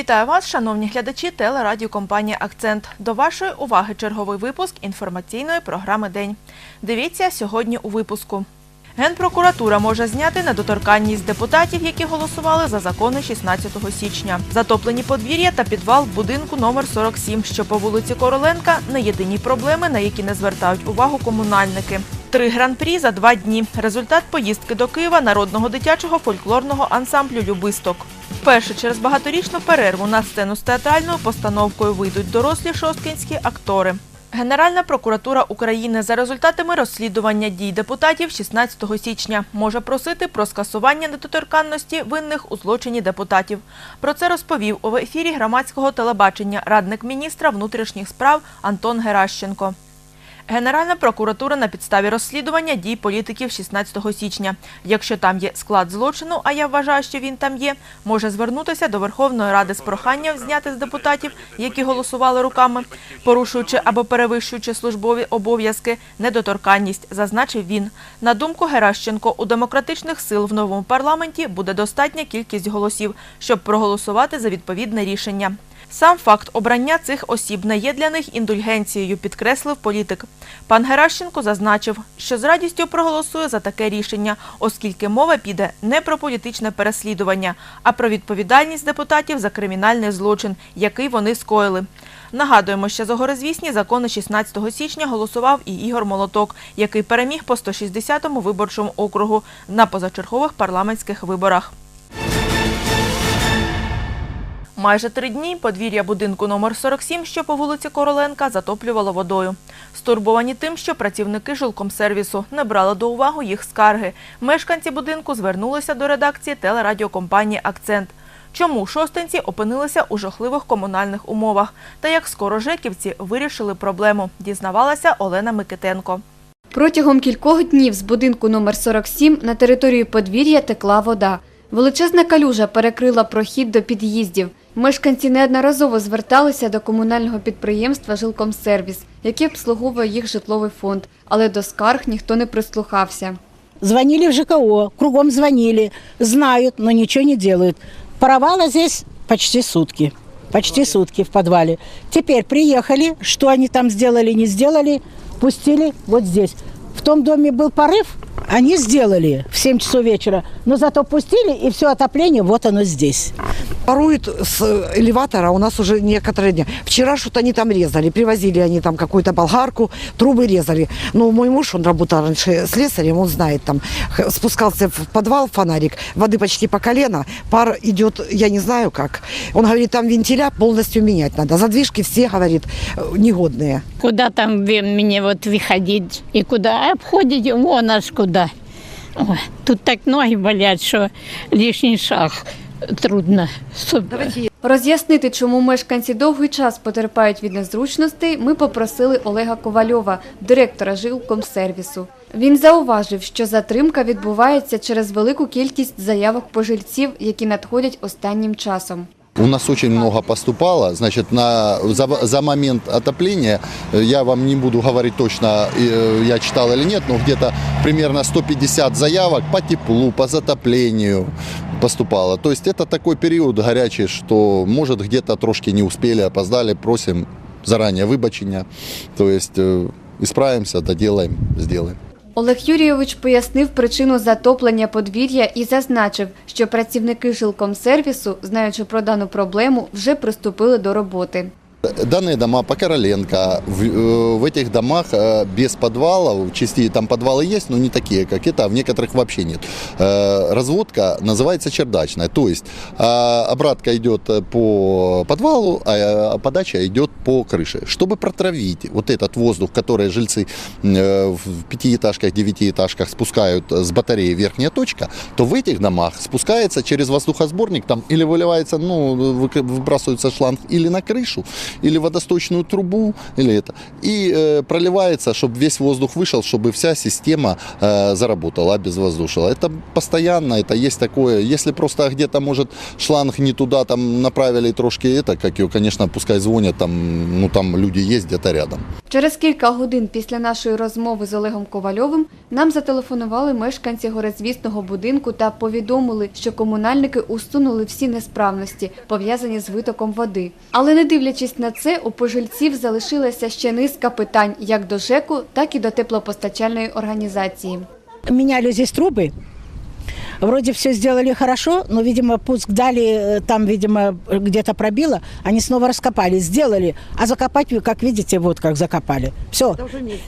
Вітаю вас, шановні глядачі телерадіокомпанії Акцент. До вашої уваги черговий випуск інформаційної програми День. Дивіться сьогодні у випуску. Генпрокуратура може зняти недоторканність депутатів, які голосували за закони 16 січня. Затоплені подвір'я та підвал будинку номер 47, що по вулиці Короленка не єдині проблеми, на які не звертають увагу комунальники. Три гран-прі за два дні. Результат поїздки до Києва народного дитячого фольклорного ансамблю Любисток. Вперше через багаторічну перерву на сцену з театральною постановкою вийдуть дорослі шосткінські актори. Генеральна прокуратура України за результатами розслідування дій депутатів 16 січня може просити про скасування недоторканності винних у злочині депутатів. Про це розповів у ефірі громадського телебачення радник міністра внутрішніх справ Антон Геращенко. Генеральна прокуратура на підставі розслідування дій політиків 16 січня. Якщо там є склад злочину, а я вважаю, що він там є, може звернутися до Верховної Ради з проханням зняти з депутатів, які голосували руками, порушуючи або перевищуючи службові обов'язки, недоторканність, зазначив він. На думку Геращенко, у демократичних сил в новому парламенті буде достатня кількість голосів, щоб проголосувати за відповідне рішення. Сам факт обрання цих осіб не є для них індульгенцією, підкреслив політик. Пан Геращенко зазначив, що з радістю проголосує за таке рішення, оскільки мова піде не про політичне переслідування, а про відповідальність депутатів за кримінальний злочин, який вони скоїли. Нагадуємо, що за горизвісні закони 16 січня голосував і Ігор Молоток, який переміг по 160-му виборчому округу на позачергових парламентських виборах. Майже три дні подвір'я будинку номер 47, що по вулиці Короленка, затоплювало водою. Стурбовані тим, що працівники жилкомсервісу не брали до уваги їх скарги. Мешканці будинку звернулися до редакції телерадіокомпанії «Акцент». Чому шостинці опинилися у жахливих комунальних умовах та як скоро жеківці вирішили проблему, дізнавалася Олена Микитенко. Протягом кількох днів з будинку номер 47 на територію подвір'я текла вода. Величезна калюжа перекрила прохід до під'їздів. Мешканці неодноразово зверталися до комунального підприємства «Жилкомсервіс», яке обслуговує їх житловий фонд, але до скарг ніхто не прислухався. Звонили в ЖКО, кругом звонили, знают, но ничего не делают. Паровало здесь почти сутки. Почти сутки в подвале. Теперь приехали, что они там сделали, не сделали, пустили вот здесь. В том доме был порыв, они сделали в 7 часов вечера, но зато пустили, и все отопление, вот оно здесь. Воруют с элеватора у нас уже некоторые дни. Вчера что-то они там резали, привозили они там какую-то болгарку, трубы резали. Но мой муж, он работал раньше слесарем, он знает там, спускался в подвал, фонарик, воды почти по колено, пар идет, я не знаю как. Он говорит, там вентиля полностью менять надо. Задвижки все, говорит, э, негодные. Куда там мне вот выходить и куда обходить, вон аж куда. Ой, тут так ноги болят, что лишний шаг трудно. Роз'яснити, чому мешканці довгий час потерпають від незручностей, ми попросили Олега Ковальова, директора жилкомсервісу. Він зауважив, що затримка відбувається через велику кількість заявок пожильців, які надходять останнім часом. У нас очень много поступало, значит, на, за, за момент отопления, э, я вам не буду говорить точно, э, я читал или нет, но где-то примерно 150 заявок по теплу, по затоплению поступало. То есть это такой период горячий, что может где-то трошки не успели, опоздали, просим заранее выбачення. То есть э, исправимся, доделаем, сделаем. Олег Юрійович пояснив причину затоплення подвір'я і зазначив, що працівники жилкомсервісу, знаючи про дану проблему, вже приступили до роботи. Данные дома по Короленко, в, э, в этих домах э, без подвалов, части там подвалы есть, но не такие, как это, а в некоторых вообще нет. Э, Разводка называется чердачная, то есть обратка идет по подвалу, а подача идет по крыше. Чтобы протравить вот этот воздух, который жильцы в пятиэтажках, девятиэтажках спускают с батареи верхняя точка, то в этих домах спускается через воздухосборник там или выливается, ну, вы- выбрасывается шланг или на крышу, или водосточную трубу, или это, и э, проливается, чтобы весь воздух вышел, чтобы вся система э, заработала, обезвоздушила. Это постоянно, это есть такое. Если просто где-то, может, шланг не туда там направили трошки это, как его, конечно, пускай звонят, там, ну там люди есть где-то рядом. Через кілька годин після нашої розмови з Олегом Ковальовим нам зателефонували мешканці горизвісного будинку та повідомили, що комунальники усунули всі несправності, пов'язані з витоком води. Але не дивлячись на це, у пожильців залишилася ще низка питань як до ЖЕКу, так і до теплопостачальної організації. Меняли здесь трубы. Вроде все сделали хорошо, но, видимо, пуск дали, э, там, видимо, где-то пробило, они снова раскопали, сделали. А закопать, вы, как видите, вот как закопали. Все.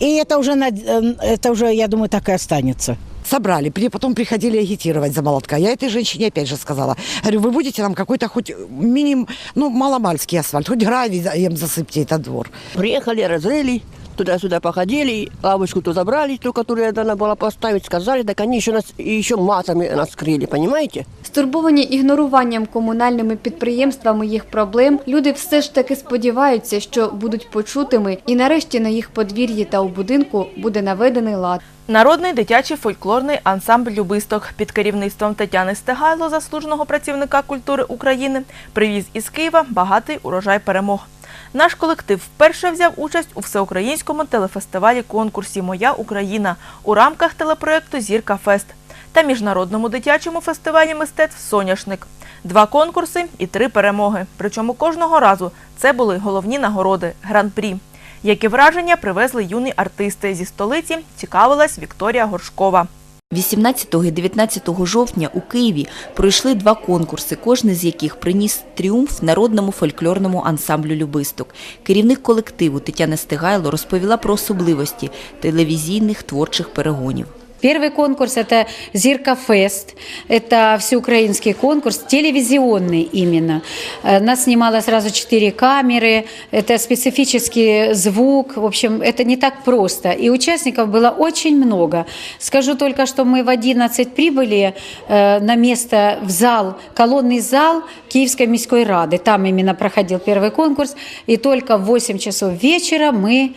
И это уже, над- э, это уже, я думаю, так и останется. Собрали, при- потом приходили агитировать за молотка. Я этой женщине опять же сказала, говорю, вы будете нам какой-то хоть минимум, ну, маломальский асфальт, хоть гравием засыпьте этот двор. Приехали, разрыли, туда-сюда походили, лавочку-то забрали, ту, которую надо было поставить, сказали, так они еще нас и еще матами нас скрыли, понимаете? Стурбовані ігноруванням комунальними підприємствами їх проблем, люди все ж таки сподіваються, що будуть почутими, і нарешті на їх подвір'ї та у будинку буде наведений лад. Народний дитячий фольклорний ансамбль Любисток під керівництвом Тетяни Стегайло, заслуженого працівника культури України, привіз із Києва багатий урожай перемог. Наш колектив вперше взяв участь у всеукраїнському телефестивалі конкурсі Моя Україна у рамках телепроекту Зірка Фест та міжнародному дитячому фестивалі мистецтв Соняшник. Два конкурси і три перемоги. Причому кожного разу це були головні нагороди гран-прі. Які враження привезли юні артисти зі столиці, цікавилась Вікторія Горшкова. 18 і 19 жовтня у Києві пройшли два конкурси, кожний з яких приніс тріумф народному фольклорному ансамблю Любисток. Керівник колективу Тетяна Стигайло розповіла про особливості телевізійних творчих перегонів. Первый конкурс – это «Зирка Фест». Это всеукраинский конкурс, телевизионный именно. Э, Нас снимало сразу четыре камеры, это специфический звук. В общем, это не так просто. И участников было очень много. Скажу только, что мы в 11 прибыли э, на место в зал, колонный зал Киевской міської рады. Там именно проходил первый конкурс. И только в 8 часов вечера мы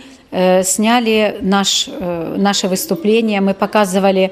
сняли наш, э, наше выступление. Мы показывали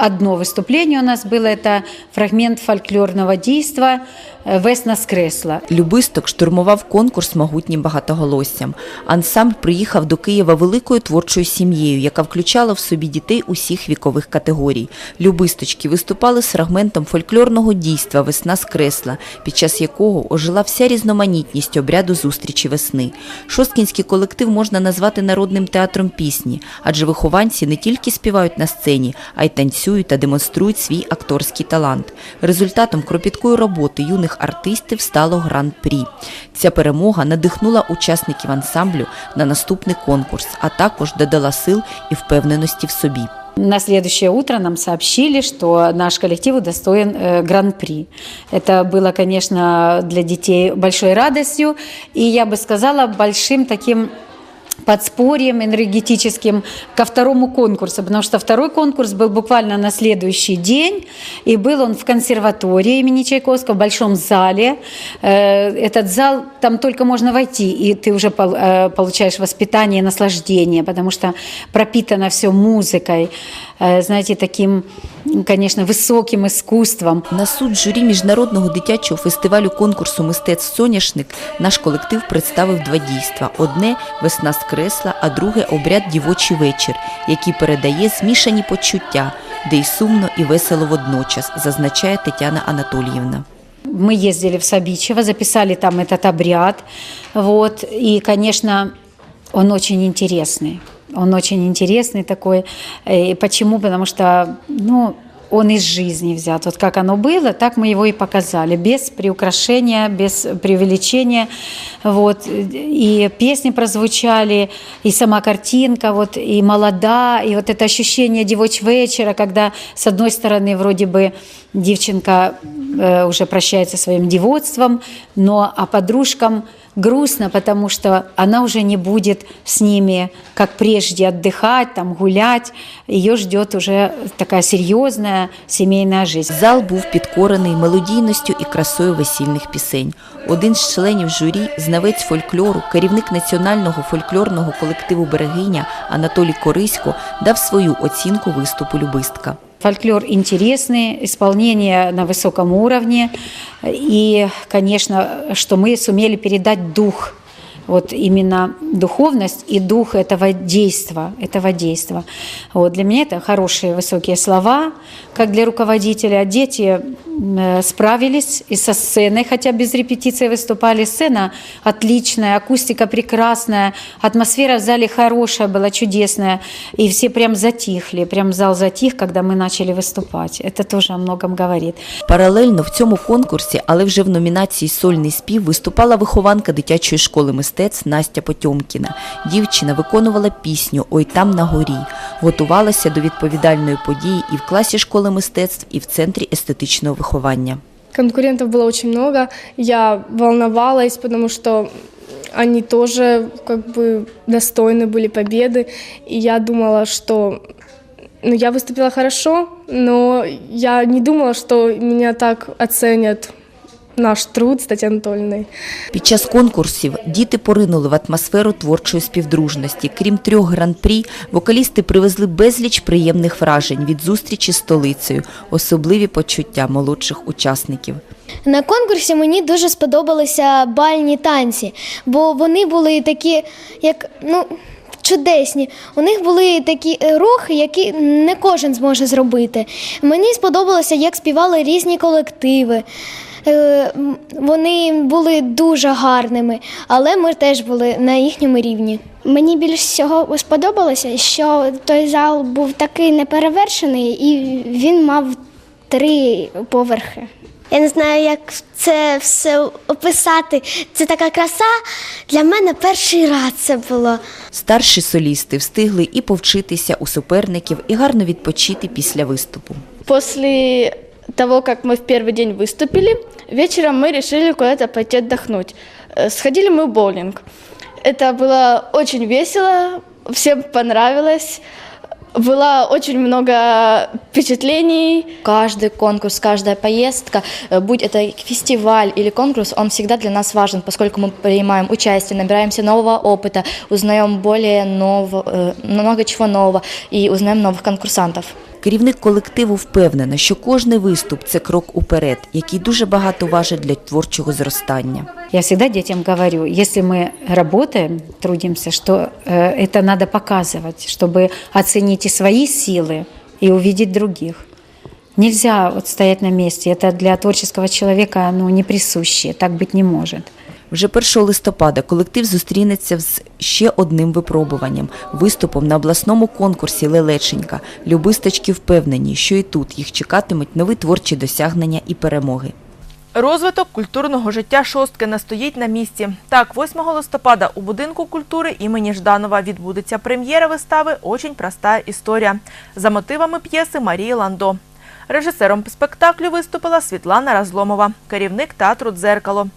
одно выступление у нас было, это фрагмент фольклорного действа э, «Весна скресла». Любисток штурмував конкурс могутнім багатоголоссям. Ансамбль приїхав до Києва великою творчою сім'єю, яка включала в собі дітей усіх вікових категорій. Любисточки виступали з фрагментом фольклорного дійства «Весна з кресла», під час якого ожила вся різноманітність обряду зустрічі весни. Шосткінський колектив можна назвати народним театром пісні, адже вихованці не тільки співають на сцені, а й танцюють та демонструють свій акторський талант. Результатом кропіткої роботи юних артистів стало гран-прі. Ця перемога надихнула учасників ансамблю на наступний конкурс, а також додала сил і впевненості в собі. На следующее утро нам сообщили, что наш коллектив удостоен э, гран-при. Это было, конечно, для детей большой радостью, и я бы сказала, большим таким подспорьем энергетическим ко второму конкурсу, потому что второй конкурс был буквально на следующий день, и был он в консерватории имени Чайковского, в большом зале. Э, Этот зал, там только можно войти, и ты уже пол- э, получаешь воспитание и наслаждение, потому что пропитано все музыкой, э, знаете, таким, конечно, высоким искусством. На суд журі міжнародного дитячого фестивалю конкурсу мистецтв Соняшник наш колектив представив два дійства: одне весна з кресла, а друге обряд дівочий вечір, який передає змішані почуття, де й сумно, і весело водночас, зазначає Тетяна Анатоліївна. Мы ездили в Сабичево, записали там этот обряд. Вот. И, конечно, он очень интересный. Он очень интересный такой. И почему? Потому что, ну, он из жизни взят. Вот как оно было, так мы его и показали. Без приукрашения, без преувеличения. Вот. И песни прозвучали, и сама картинка, вот, и молода, и вот это ощущение девочь вечера, когда с одной стороны вроде бы девчонка э, уже прощается своим девотством, но а подружкам грустно, потому что она уже не будет с ними, как прежде, отдыхать, там, гулять. Ее ждет уже такая серьезная семейная жизнь. Зал був підкорений мелодійністю і красою весільних пісень. Один з членів журі, знавець фольклору, керівник національного фольклорного колективу Берегиня Анатолій Корисько дав свою оцінку виступу любистка. Фольклор интересный, исполнение на высоком уровне. И, конечно, что мы сумели передать дух вот именно духовность и дух этого действа, этого действа. Вот для меня это хорошие высокие слова, как для руководителя. Дети справились и со сценой, хотя без репетиции выступали. Сцена отличная, акустика прекрасная, атмосфера в зале хорошая была, чудесная. И все прям затихли, прям зал затих, когда мы начали выступать. Это тоже о многом говорит. Паралельно в цьому конкурсі, але вже в номінації Сольний спів виступала вихованка дитячої школи мистецтв Настя Потьомкіна. Дівчина виконувала пісню Ой там на горі, готувалася до відповідальної події і в класі школи мистецтв, і в центрі естетичного виховання. Конкурентов было очень много. Я волновалась, потому что они тоже как бы достойны были победы. И я думала, что ну, я выступила хорошо, но я не думала, что меня так оценят наш труд с Татьяной Анатольевной. Під час конкурсів діти поринули в атмосферу творчої співдружності. Крім трьох гран-прі, вокалісти привезли безліч приємних вражень від зустрічі з столицею, особливі почуття молодших учасників. На конкурсі мені дуже сподобалися бальні танці, бо вони були такі, як ну. Чудесні. У них були такі е, рухи, які не кожен зможе зробити. Мені сподобалося, як співали різні колективи. Е, Вони були дуже гарними, але ми теж були на їхньому рівні. Мені більш всього сподобалося, що той зал був такий неперевершений і він мав три поверхи. Я не знаю, як це все описати. Це така краса. Для мене перший раз це було. Старші солісти встигли і повчитися у суперників, і гарно відпочити після виступу. После того, как мы в первый день выступили, вечером мы решили куда-то пойти отдохнуть. Э, Сходили мы в боулинг. Это было очень весело, всем понравилось. Было очень много впечатлений. Каждый конкурс, каждая поездка, э, будь это фестиваль или конкурс, он всегда для нас важен, поскольку мы принимаем участие, набираемся нового опыта, узнаем более нового, э, много чего нового и узнаем новых конкурсантов. Керівник колективу впевнена, що кожний виступ це крок уперед, який дуже багато важить для творчого зростання. Я всегда детям говорю, если мы работаем, трудимся, что э, это надо показывать, чтобы оценить и свои силы, и увидеть других. Нельзя вот стоять на месте. Это для творческого человека ну, не присуще. Так быть не может. Вже 1 листопада колектив зустрінеться з ще одним випробуванням – виступом на обласному конкурсі «Лелеченька». Любисточки впевнені, що і тут їх чекатимуть нові творчі досягнення і перемоги. Розвиток культурного життя шостки не стоїть на місці. Так, 8 листопада у будинку культури імені Жданова відбудеться прем'єра вистави Очень проста історія за мотивами п'єси Марії Ландо. Режисером спектаклю виступила Світлана Разломова, керівник театру Дзеркало.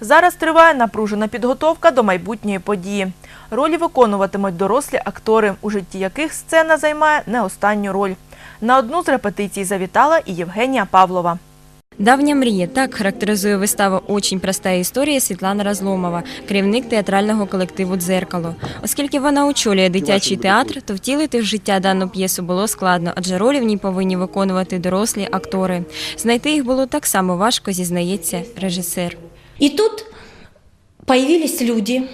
Зараз триває напружена підготовка до майбутньої події. Ролі виконуватимуть дорослі актори, у житті яких сцена займає не останню роль. На одну з репетицій завітала і Євгенія Павлова. Давня мрія так характеризує виставу «Очень проста історія Світлана Разломова, керівник театрального колективу Дзеркало. Оскільки вона очолює дитячий театр, то втілити в життя дану п'єсу було складно, адже ролі в ній повинні виконувати дорослі актори. Знайти їх було так само важко, зізнається режисер. И тут появились люди,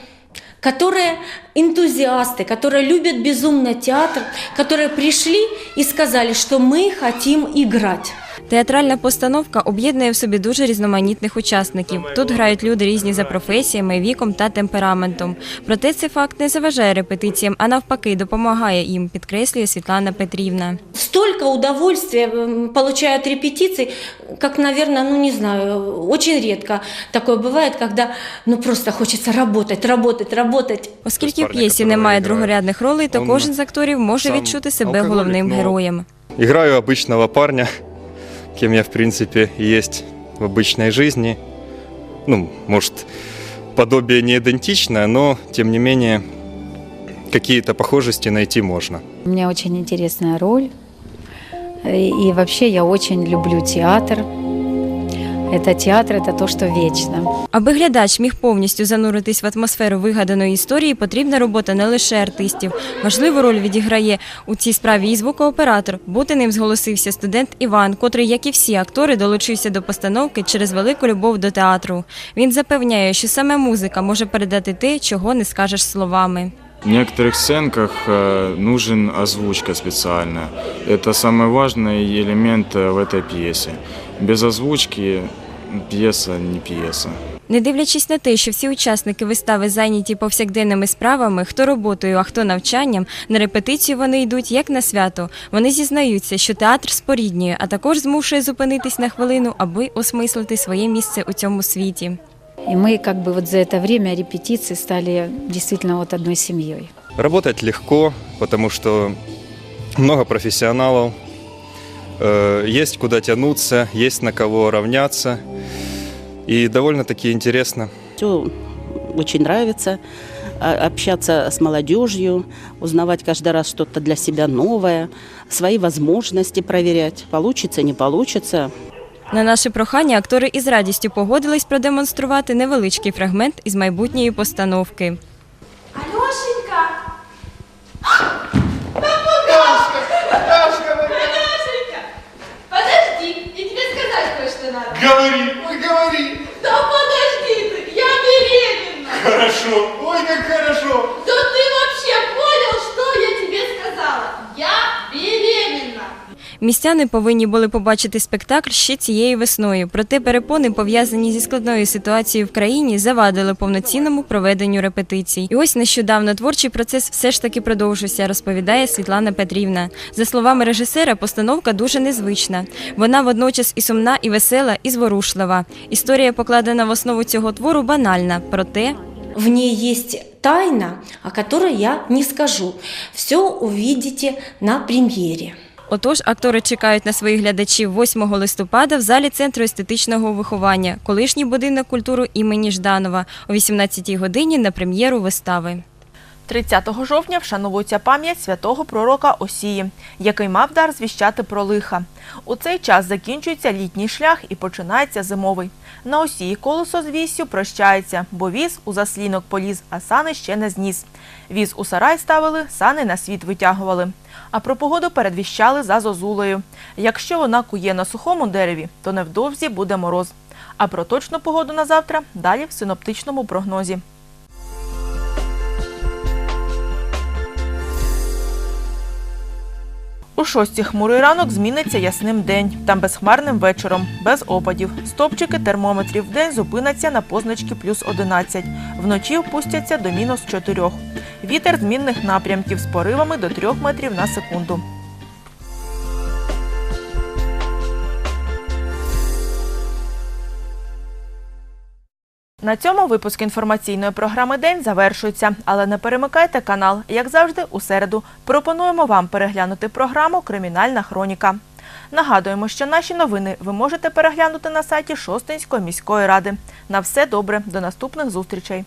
которые энтузиасты, которые любят безумно театр, которые пришли и сказали, что мы хотим играть. Театральна постановка об'єднує в собі дуже різноманітних учасників. Тут грають люди різні за професіями, віком та темпераментом. Проте цей факт не заважає репетиціям, а навпаки допомагає їм, підкреслює Світлана Петрівна. Столько удовольствия получают репетиции, как, наверное, ну не знаю, очень редко такое бывает, когда ну просто хочется работать, работать, работать. Оскільки в п'єсі немає другорядних ролей, то кожен з акторів може відчути себе головним героєм. Играю обычного парня, кем я, в принципе, есть в обычной жизни. Ну, может, подобие не идентичное, но, тем не менее, какие-то похожести найти можно. У меня очень интересная роль. И вообще я очень люблю театр. Это театр, это то, что вечно. Аби глядач міг повністю зануритись в атмосферу вигаданої історії, потрібна робота не лише артистів. Важливу роль відіграє у цій справі і звукооператор. Бути ним зголосився студент Іван, котрий, як і всі актори, долучився до постановки через велику любов до театру. Він запевняє, що саме музика може передати те, чого не скажеш словами. В некоторых сценках э, нужен озвучка специальная. Это самый важный элемент э, в этой пьесе. Без озвучки пьеса не пьеса. Не дивлячись на те, що всі учасники вистави зайняті повсякденними справами, хто роботою, а хто навчанням, на репетицію вони йдуть як на свято. Вони зізнаються, що театр споріднює, а також змушує зупинитись на хвилину, аби осмислити своє місце у цьому світі. И мы как бы вот за это время репетиции стали действительно вот одной семьей. Работать легко, потому что много профессионалов, э, есть куда тянуться, есть на кого равняться, и довольно-таки интересно. Все очень нравится общаться с молодежью, узнавать каждый раз что-то для себя новое, свои возможности проверять. Получится, не получится. На наше прохання актори із радістю погодились продемонструвати невеличкий фрагмент із майбутньої постановки. Алешенька! Дашка! Дашка моя! Алешенька! Подожди, я тебе сказать кое-что надо. Говори, ой, говори! Да подожди ты, я беременна! Хорошо, хорошо! Да ты вообще понял, что я тебе сказала? Я беременна! Містяни повинні були побачити спектакль ще цієї весною, проте перепони, пов'язані зі складною ситуацією в країні, завадили повноцінному проведенню репетицій. І ось нещодавно творчий процес все ж таки продовжився, розповідає Світлана Петрівна. За словами режисера, постановка дуже незвична. Вона водночас і сумна, і весела, і зворушлива. Історія, покладена в основу цього твору, банальна, проте В ней есть тайна, о которой я не скажу. Все увидите на премьере. Отож, актори чекають на своїх глядачів 8 листопада в залі Центру естетичного виховання, колишній будинок культури імені Жданова о 18-й годині на прем'єру вистави. 30 жовтня вшановується пам'ять святого пророка Осії, який мав дар звіщати про лиха. У цей час закінчується літній шлях і починається зимовий. На Осії колесо з віссю прощається, бо віз у заслінок поліз, а сани ще не зніс. Віз у сарай ставили, сани на світ витягували. А про погоду передвіщали за зозулею. Якщо вона кує на сухому дереві, то невдовзі буде мороз. А про точну погоду на завтра далі в синоптичному прогнозі. У шостій хмурий ранок зміниться ясним день та безхмарним вечором, без опадів. Стопчики термометрів в день зупиняться на позначки плюс 11. Вночі опустяться до мінус 4. Вітер змінних напрямків з поривами до 3 метрів на секунду. На цьому випуск інформаційної програми День завершується, але не перемикайте канал. Як завжди, у середу пропонуємо вам переглянути програму Кримінальна хроніка. Нагадуємо, що наші новини ви можете переглянути на сайті Шостинської міської ради. На все добре, до наступних зустрічей.